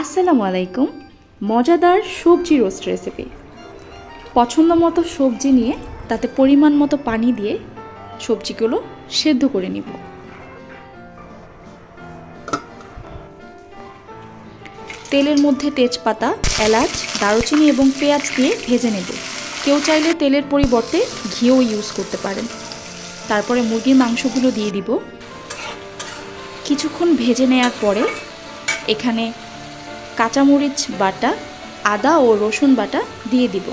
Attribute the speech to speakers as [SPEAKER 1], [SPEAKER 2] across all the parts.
[SPEAKER 1] আসসালামু আলাইকুম। মজাদার সবজি রোস্ট রেসিপি পছন্দ মতো সবজি নিয়ে তাতে পরিমাণ মতো পানি দিয়ে সবজিগুলো সেদ্ধ করে নিব। তেলের মধ্যে তেজপাতা, এলাচ, দারুচিনি এবং পেঁয়াজ দিয়ে ভেজে নেব। কেউ চাইলে তেলের পরিবর্তে ঘিও ইউজ করতে পারেন। তারপরে মুরগির মাংসগুলো দিয়ে দিব। কিছুক্ষণ ভেজে নেওয়ার পরে এখানে কাঁচামরিচ বাটা, আদা ও রসুন বাটা দিয়ে দিব।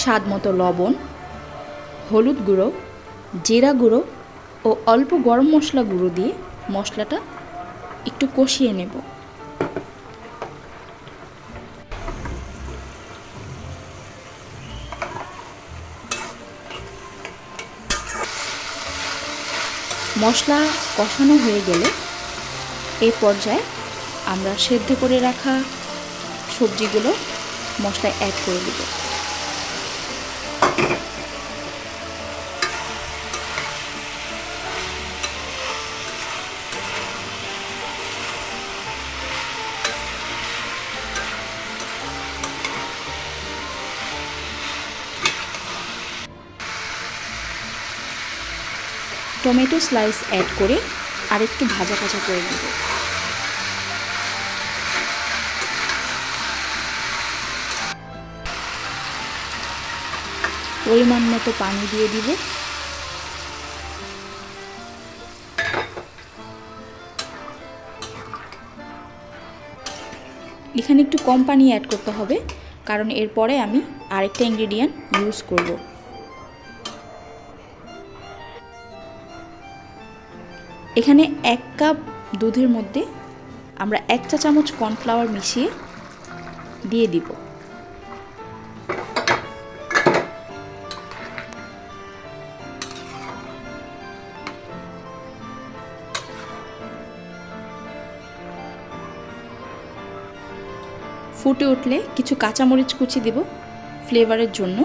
[SPEAKER 1] স্বাদ মতো লবণ, হলুদ গুঁড়ো, জিরা গুঁড়ো ও অল্প গরম মশলা গুঁড়ো দিয়ে মশলাটা একটু কষিয়ে নেব। মশলা কষানো হয়ে গেলে এ পর্যায়ে আমরা সেদ্ধ করে রাখা সবজিগুলো মশলায় অ্যাড করে দেব। টমেটো স্লাইস অ্যাড করে আরেকটু ভাজা ভাজা করে দেব পরিমাণ মতো পানি দিয়ে দিব। এখানে একটু কম পানি অ্যাড করতে হবে, কারণ এরপরে আমি আরেকটা ইনগ্রেডিয়েন্ট ইউজ করব। এখানে এক কাপ দুধের মধ্যে আমরা এক চা চামচ কর্নফ্লাওয়ার মিশিয়ে দিয়ে দিব। ফুটে উঠলে কিছু কাঁচামরিচ কুচি দেব ফ্লেভারের জন্য।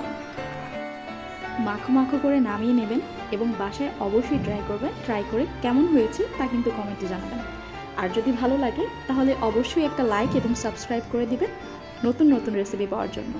[SPEAKER 1] মাখো মাখো করে নামিয়ে নেবেন এবং বাসায় অবশ্যই ট্রাই করবেন। ট্রাই করে কেমন হয়েছে তা কিন্তু কমেন্টে জানাবেন। আর যদি ভালো লাগে, তাহলে অবশ্যই একটা লাইক এবং সাবস্ক্রাইব করে দিবেন নতুন নতুন রেসিপি পাওয়ার জন্য।